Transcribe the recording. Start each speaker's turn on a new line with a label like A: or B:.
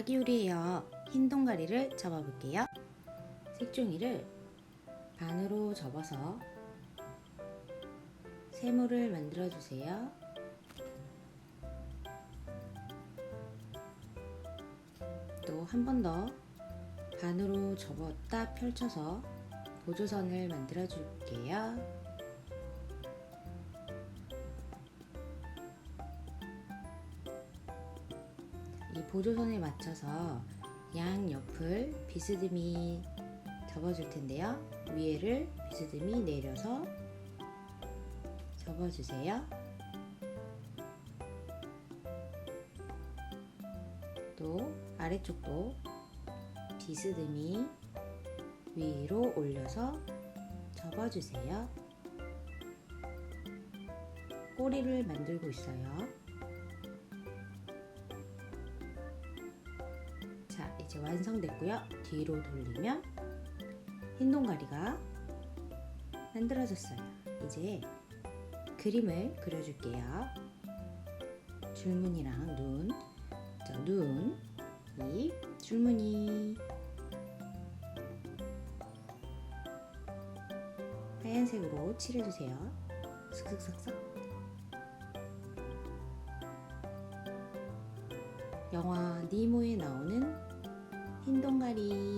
A: 아기우리에요. 흰 동가리를 접어볼게요. 색종이를 반으로 접어서 세모를 만들어주세요. 또 한 번 더 반으로 접었다 펼쳐서 보조선을 만들어 줄게요. 보조선에 맞춰서 양 옆을 비스듬히 접어줄 텐데요. 위에를 비스듬히 내려서 접어주세요. 또 아래쪽도 비스듬히 위로 올려서 접어주세요. 꼬리를 만들고 있어요. 완성됐고요. 뒤로 돌리면 흰 동가리가 만들어졌어요. 이제 그림을 그려줄게요. 줄무늬랑 눈, 자, 눈, 입, 줄무늬. 하얀색으로 칠해주세요. 슥슥슥슥. 영화 니모에 나오는 り。